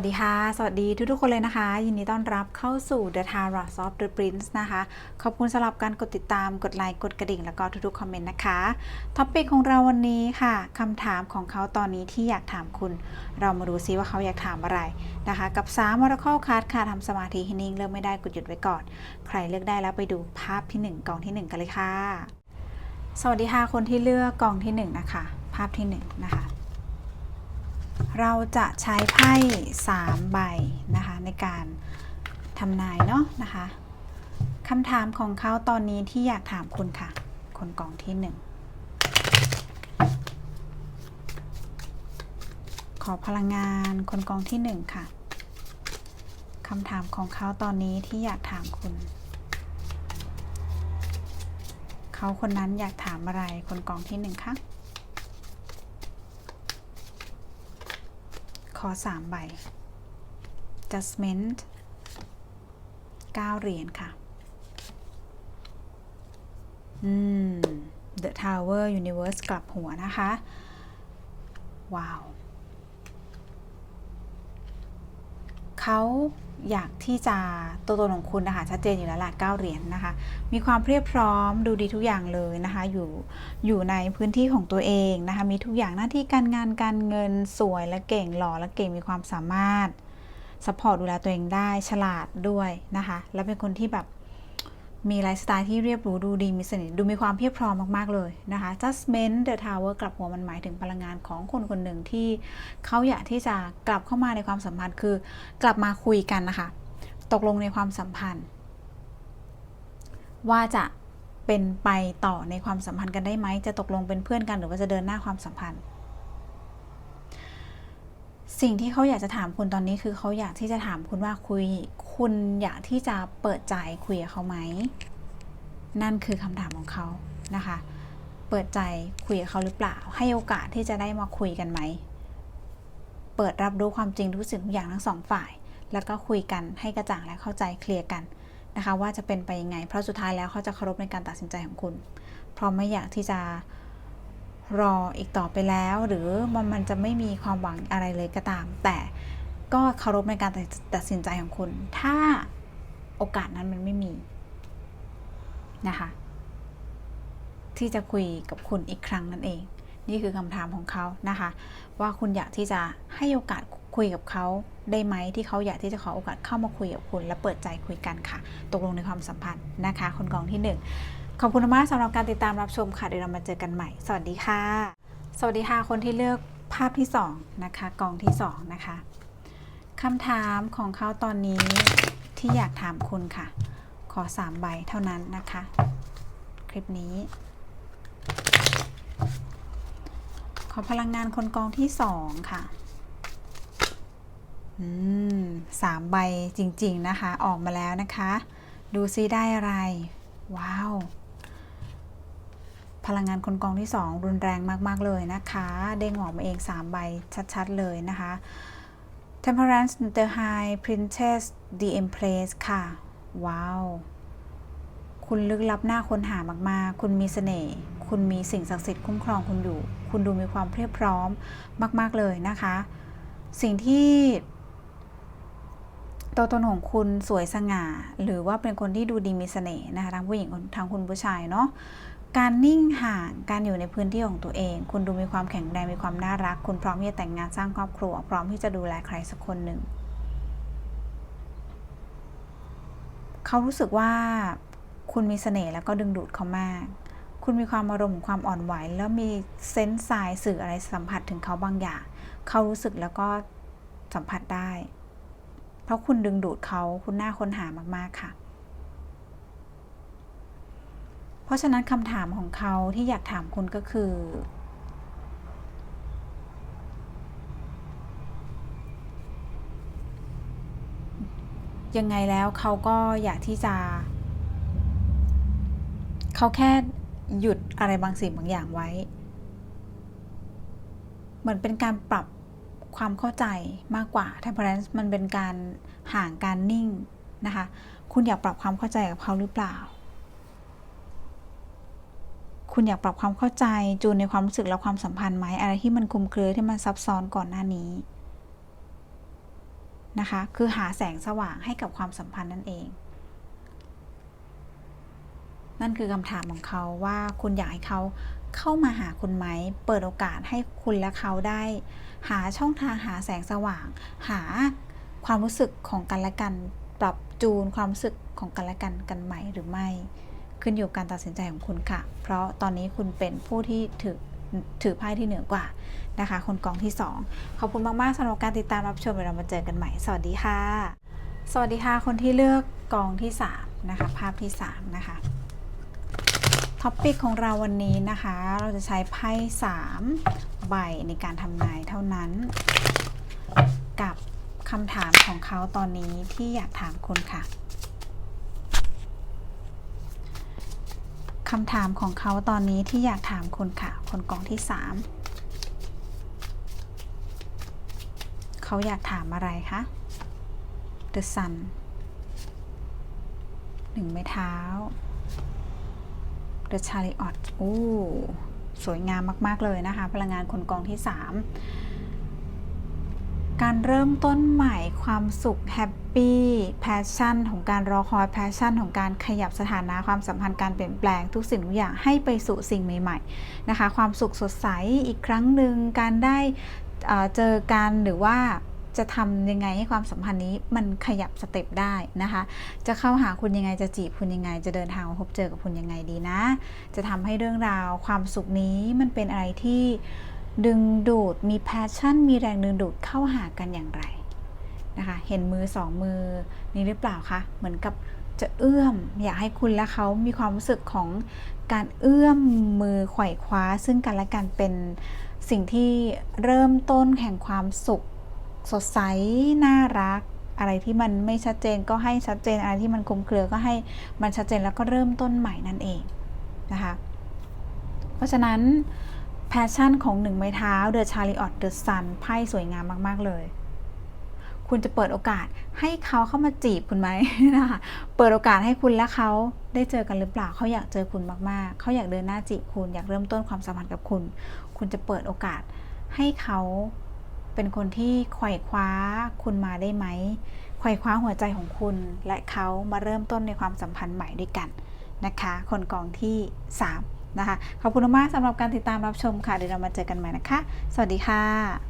วัสดีค่ะ สวัสดีทุกๆคนเลยนะคะ ยินดีต้อนรับเข้าสู่ The Tarot of the Prince นะคะ ขอบคุณสำหรับการกดติดตาม กดไลค์ กดกระดิ่ง แล้วก็ทุกๆคอมเมนต์นะคะ ท็อปิกของเราวันนี้ค่ะคำถามของเขาตอนนี้ที่อยากถามคุณ เรามาดูซิว่าเขาอยากถามอะไรนะคะ กับ3 Oracle Card ค่ะทำสมาธิให้นิ่งเริ่มไม่ได้กดหยุดไว้ก่อน ใครเลือกได้แล้วไปดูภาพที่ 1กล่องที่ 1 กันเลยค่ะ สวัสดีค่ะคนที่เลือกกล่องที่ 1 นะคะ ภาพที่ 1 นะคะ เราจะใช้ไพ่3ใบนะคะในการทำนายเนาะนะคะคำถามของเขาตอนนี้ที่อยากถามคุณค่ะ คนกองที่1ขอพลังงานคนกองที่1ค่ะคำถามของเขาตอนนี้ที่อยากถามคุณ เขาคนนั้นอยากถามอะไรคนกองที่1คะ ขอ 3 ใบ adjustment 9 เหรียญค่ะ อืม the tower universe กลับหัวนะคะ ว้าว เขา อยากที่จะตัวตนของคุณนะคะชัดเจนอยู่แล้วแหละ9เหรียญนนะคะ มีความเพียบพร้อมดูดีทุกอย่างเลยนะคะอยู่อยู่ในพื้นที่ของตัวเองนะคะมีทุกอย่างหน้าที่การงานการเงินสวยและเก่งหล่อและเก่งมีความสามารถสปอร์ตดูแลตัวเองได้ฉลาดด้วยนะคะ และเป็นคนที่แบบ มีไลฟ์สไตล์ที่เรียบหรูดูดีมีเสน่ห์ดูมีความเพียบพร้อมมาก ๆ เลยนะคะ Judgment the Tower กลับหัวมันหมายถึงพลังงานของคนคนหนึ่งที่เขาอยากที่จะกลับเข้ามาในความสัมพันธ์คือกลับมาคุยกันนะคะ ตกลงในความสัมพันธ์ ว่าจะเป็นไปต่อในความสัมพันธ์กันได้ไหมจะตกลงเป็นเพื่อนกันหรือว่าจะเดินหน้าความสัมพันธ์ สิ่งที่เขาอยากจะถามคุณตอนนี้คือเขาอยากที่จะถามคุณว่าคุย คุณอยากที่จะเปิดใจคุยกับเขาไหม นั่นคือคำถามของเขานะคะ เปิดใจคุยกับเขาหรือเปล่า ให้โอกาสที่จะได้มาคุยกันไหม เปิดรับรู้ความจริงทุกสิ่งทุกอย่างทั้งสองฝ่าย แล้วก็คุยกันให้กระจ่างและเข้าใจเคลียร์กันนะคะ ว่าจะเป็นไปยังไง เพราะสุดท้ายแล้วเขาจะเคารพในการตัดสินใจของคุณ เพราะไม่อยากที่จะ รออีกต่อไปแล้ว หรือมันมันจะไม่มีความหวังอะไรเลยก็ตาม แต่ก็เคารพในการตัดสินใจของคุณ ถ้าโอกาสนั้นมันไม่มีนะคะ ที่จะคุยกับคุณอีกครั้งนั่นเอง นี่คือคำถามของเขานะคะ ว่าคุณอยากที่จะให้โอกาสคุยกับเขาได้ไหมที่เขาอยากที่จะขอโอกาสเข้ามาคุยกับคุณ และเปิดใจคุยกันค่ะ ตกลงในความสัมพันธ์นะคะ คนกองที่ 1 ขอบคุณมากสำหรับการติดตามรับชมค่ะ เดี๋ยวเรามาเจอกันใหม่ สวัสดีค่ะ สวัสดีค่ะ คนที่เลือกภาพที่2นะคะกองที่2นะคะคำถามของเขาตอนนี้ที่อยากถามคุณค่ะ ขอ 3 ใบเท่านั้นนะคะ คลิปนี้ ขอพลังงานคนกองที่สองค่ะอืมสามใบจริง ๆ นะคะ ออกมาแล้วนะคะ ดูซิได้อะไร ว้าว พลังงานคนกองที่สองรุนแรงมาก ๆ เลยนะคะ เด้งออกมาเอง 3 ใบชัด ๆ เลยนะคะ Temperance the High Princess the Empress ค่ะ ว้าว คุณลึกลับหน้าค้นหามาก ๆ คุณมีเสน่ห์คุณมีสิ่งศักดิ์สิทธิ์คุ้มครองคุณอยู่ คุณดูมีความเพียบพร้อมมาก ๆ เลยนะคะ สิ่งที่ตัวตนของคุณสวยสง่า หรือว่าเป็นคนที่ดูดีมีเสน่ห์นะคะทั้งผู้หญิงทั้งคุณผู้ชายเนาะ การนิ่งห่าง การอยู่ในพื้นที่ของตัวเอง คุณดูมีความแข็งแรง มีความน่ารัก คุณพร้อมที่จะแต่งงานสร้างครอบครัว พร้อมที่จะดูแลใครสักคนหนึ่ง เขารู้สึกว่าคุณมีเสน่ห์แล้วก็ดึงดูดเขามาก คุณมีความอารมณ์ความอ่อนไหว แล้วมีเซนส์สายสื่ออะไรสัมผัสถึงเขาบางอย่าง เขารู้สึกแล้วก็สัมผัสได้ เพราะคุณดึงดูดเขา คุณน่าค้นหามากๆค่ะ เพราะฉะนั้นคำถามของเขาที่อยากถามคุณก็คือ ยังไงแล้วเขาก็อยากที่จะ เขาแค่หยุดอะไรบางสิ่งบางอย่างไว้ เหมือนเป็นการปรับความเข้าใจมากกว่า temperance มันเป็นการห่างการนิ่งนะคะ คุณอยากปรับความเข้าใจกับเขาหรือเปล่า คุณอยากปรับความเข้าใจจูนในความรู้สึกและความสัมพันธ์ไหมอะไรที่มันคลุมเครือที่มันซับซ้อนก่อนหน้านี้นะคะ คือหาแสงสว่างให้กับความสัมพันธ์นั่นเอง นั่นคือคำถามของเขาว่าคุณอยากให้เขาเข้ามาหาคุณไหม เปิดโอกาสให้คุณและเขาได้ หาช่องทางหาแสงสว่าง หาความรู้สึกของกันและกัน ปรับจูนความรู้สึกของกันและกันกันใหม่หรือไม่ ขึ้นอยู่การตัดสินใจของคุณค่ะ เพราะตอนนี้คุณเป็นผู้ที่ถือถือไพ่ที่เหนือกว่านะคะ คนกองที่ 2 ขอบคุณมาก ๆสำหรับการติดตามรับชมเดี๋ยวเรามาเจอกันใหม่ สวัสดีค่ะ สวัสดีค่ะ คนที่เลือกกองที่ 3 นะคะ ภาพที่ 3 นะคะ ท็อปปิกของเราวันนี้นะคะ เราจะใช้ไพ่3ใบในการทำนายเท่านั้น กับคำถามของเขาตอนนี้ที่อยากถามคุณค่ะ คำถามของเขาตอนนี้ที่อยากถามคุณค่ะ คนกองที่3เขาอยากถามอะไรคะ The Sun หนึ่งไม้เท้า The Chariot โอ้สวยงามมาก ๆ เลยนะคะ พลังงานคนกองที่3 การเริ่มต้นใหม่ความสุขแฮปปี้แพชชั่นของการรอคอยแพชชั่นของการขยับสถานะความสัมพันธ์การเปลี่ยนแปลงทุกสิ่งทุกอย่างให้ไปสู่สิ่งใหม่ๆนะคะ ความสุขสดใสอีกครั้งหนึ่งการได้เจอกันหรือว่าจะทำยังไงให้ความสัมพันธ์นี้มันขยับสเต็ปได้นะคะ จะเข้าหาคุณยังไงจะจีบคุณยังไง จะเดินทางมาพบเจอกับคุณยังไงดีนะ จะทำให้เรื่องราวความสุขนี้มันเป็นอะไรที่ ดึงดูดมีแพชชั่น มีแรงดึงดูดเข้าหากันอย่างไรนะคะเห็นมือสองมือนี้หรือเปล่าคะเหมือนกับจะเอื้อมอยากให้คุณและเขามีความรู้สึกของการเอื้อมมือไขว่คว้า ซึ่งกันและกันเป็นสิ่งที่เริ่มต้นแห่งความสุข สดใสน่ารัก อะไรที่มันไม่ชัดเจนก็ให้ชัดเจนอะไรที่มันคลุมเครือก็ให้มันชัดเจนแล้วก็เริ่มต้นใหม่นั่นเองนะคะเพราะฉะนั้น แพชชั่นของหนึ่งไม้เท้า The Chariot The Sun ไพ่สวยงามมาก ๆ เลย คุณจะเปิดโอกาสให้เขาเข้ามาจีบคุณไหมนะคะเปิดโอกาสให้คุณและเขาได้เจอกันหรือเปล่าเขาอยากเจอคุณมากๆ เขาอยากเดินหน้าจีบคุณอยากเริ่มต้นความสัมพันธ์กับคุณ คุณจะเปิดโอกาสให้เขาเป็นคนที่ไขว่คว้าคุณมาได้ไหมไขว่คว้าหัวใจของคุณ และเขามาเริ่มต้นในความสัมพันธ์ใหม่ด้วยกันนะคะ คนกองที่ 3 นะคะ ขอบคุณมากสำหรับการติดตามรับชมค่ะ เดี๋ยวเรามาเจอกันใหม่นะคะ สวัสดีค่ะ